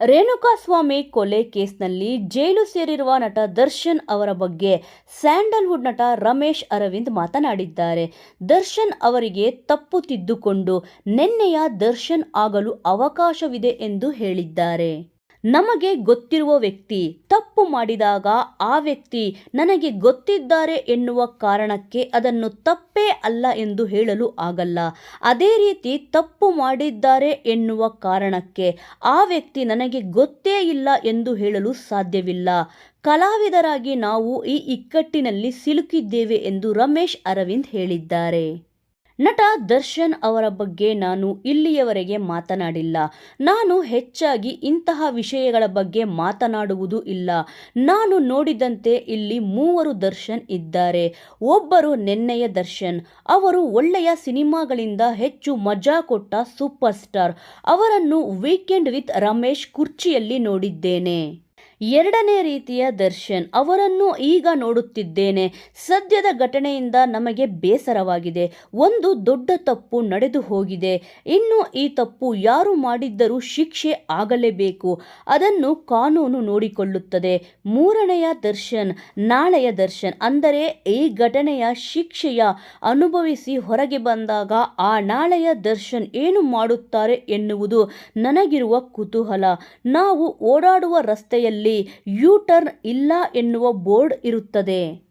ರೇಣುಕಾಸ್ವಾಮಿ ಕೊಲೆ ಕೇಸ್ನಲ್ಲಿ ಜೈಲು ಸೇರಿರುವ ನಟ ದರ್ಶನ್ ಅವರ ಬಗ್ಗೆ ಸ್ಯಾಂಡಲ್ವುಡ್ ನಟ ರಮೇಶ್ ಅರವಿಂದ್ ಮಾತನಾಡಿದ್ದಾರೆ. ದರ್ಶನ್ ಅವರಿಗೆ ತಪ್ಪು ತಿದ್ದುಕೊಂಡು ನಿನ್ನೆಯ ದರ್ಶನ್ ಆಗಲು ಅವಕಾಶವಿದೆ ಎಂದು ಹೇಳಿದ್ದಾರೆ. ನಮಗೆ ಗೊತ್ತಿರುವ ವ್ಯಕ್ತಿ ತಪ್ಪು ಮಾಡಿದಾಗ ಆ ವ್ಯಕ್ತಿ ನನಗೆ ಗೊತ್ತಿದ್ದಾರೆ ಎನ್ನುವ ಕಾರಣಕ್ಕೆ ಅದನ್ನು ತಪ್ಪೇ ಅಲ್ಲ ಎಂದು ಹೇಳಲು ಆಗಲ್ಲ. ಅದೇ ರೀತಿ ತಪ್ಪು ಮಾಡಿದ್ದಾರೆ ಎನ್ನುವ ಕಾರಣಕ್ಕೆ ಆ ವ್ಯಕ್ತಿ ನನಗೆ ಗೊತ್ತೇ ಇಲ್ಲ ಎಂದು ಹೇಳಲು ಸಾಧ್ಯವಿಲ್ಲ. ಕಲಾವಿದರಾಗಿ ನಾವು ಈ ಇಕ್ಕಟ್ಟಿನಲ್ಲಿ ಸಿಲುಕಿದ್ದೇವೆ ಎಂದು ರಮೇಶ್ ಅರವಿಂದ್ ಹೇಳಿದ್ದಾರೆ. ನಟ ದರ್ಶನ್ ಅವರ ಬಗ್ಗೆ ನಾನು ಇಲ್ಲಿಯವರೆಗೆ ಮಾತನಾಡಿಲ್ಲ. ನಾನು ಹೆಚ್ಚಾಗಿ ಇಂತಹ ವಿಷಯಗಳ ಬಗ್ಗೆ ಮಾತನಾಡುವುದು ಇಲ್ಲ. ನಾನು ನೋಡಿದಂತೆ ಇಲ್ಲಿ ಮೂವರು ದರ್ಶನ್ ಇದ್ದಾರೆ. ಒಬ್ಬರು ನೆನ್ನೆಯ ದರ್ಶನ್. ಅವರು ಒಳ್ಳೆಯ ಸಿನಿಮಾಗಳಿಂದ ಹೆಚ್ಚು ಮಜಾ ಕೊಟ್ಟ ಸೂಪರ್ ಸ್ಟಾರ್. ಅವರನ್ನು ವೀಕೆಂಡ್ ವಿತ್ ರಮೇಶ್ ಕುರ್ಚಿಯಲ್ಲಿ ನೋಡಿದ್ದೇನೆ. ಎರಡನೇ ರೀತಿಯ ದರ್ಶನ್ ಅವರನ್ನು ಈಗ ನೋಡುತ್ತಿದ್ದೇನೆ. ಸದ್ಯದ ಘಟನೆಯಿಂದ ನಮಗೆ ಬೇಸರವಾಗಿದೆ. ಒಂದು ದೊಡ್ಡ ತಪ್ಪು ನಡೆದು ಹೋಗಿದೆ. ಇನ್ನು ಈ ತಪ್ಪು ಯಾರು ಮಾಡಿದ್ದರೂ ಶಿಕ್ಷೆ ಆಗಲೇಬೇಕು. ಅದನ್ನು ಕಾನೂನು ನೋಡಿಕೊಳ್ಳುತ್ತದೆ. ಮೂರನೆಯ ದರ್ಶನ್, ನಾಳೆಯ ದರ್ಶನ್ ಅಂದರೆ ಈ ಘಟನೆಯ ಶಿಕ್ಷೆಯ ಅನುಭವಿಸಿ ಹೊರಗೆ ಬಂದಾಗ ಆ ನಾಳೆಯ ದರ್ಶನ್ ಏನು ಮಾಡುತ್ತಾರೆ ಎನ್ನುವುದು ನನಗಿರುವ ಕುತೂಹಲ. ನಾವು ಓಡಾಡುವ ರಸ್ತೆಯಲ್ಲಿ ಯೂ ಟರ್ನ್ ಇಲ್ಲ ಎನ್ನುವ ಬೋರ್ಡ್ ಇರುತ್ತದೆ.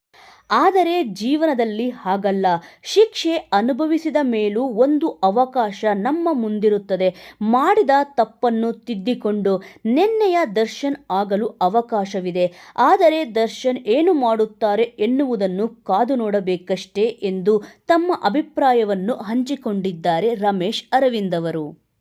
ಆದರೆ ಜೀವನದಲ್ಲಿ ಹಾಗಲ್ಲ. ಶಿಕ್ಷೆ ಅನುಭವಿಸಿದ ಮೇಲೂ ಒಂದು ಅವಕಾಶ ನಮ್ಮ ಮುಂದಿರುತ್ತದೆ. ಮಾಡಿದ ತಪ್ಪನ್ನು ತಿದ್ದಿಕೊಂಡು ನಿನ್ನೆಯ ದರ್ಶನ್ ಆಗಲು ಅವಕಾಶವಿದೆ. ಆದರೆ ದರ್ಶನ್ ಏನು ಮಾಡುತ್ತಾರೆ ಎನ್ನುವುದನ್ನು ಕಾದು ನೋಡಬೇಕಷ್ಟೇ ಎಂದು ತಮ್ಮ ಅಭಿಪ್ರಾಯವನ್ನು ಹಂಚಿಕೊಂಡಿದ್ದಾರೆ ರಮೇಶ್ ಅರವಿಂದ್ ಅವರು.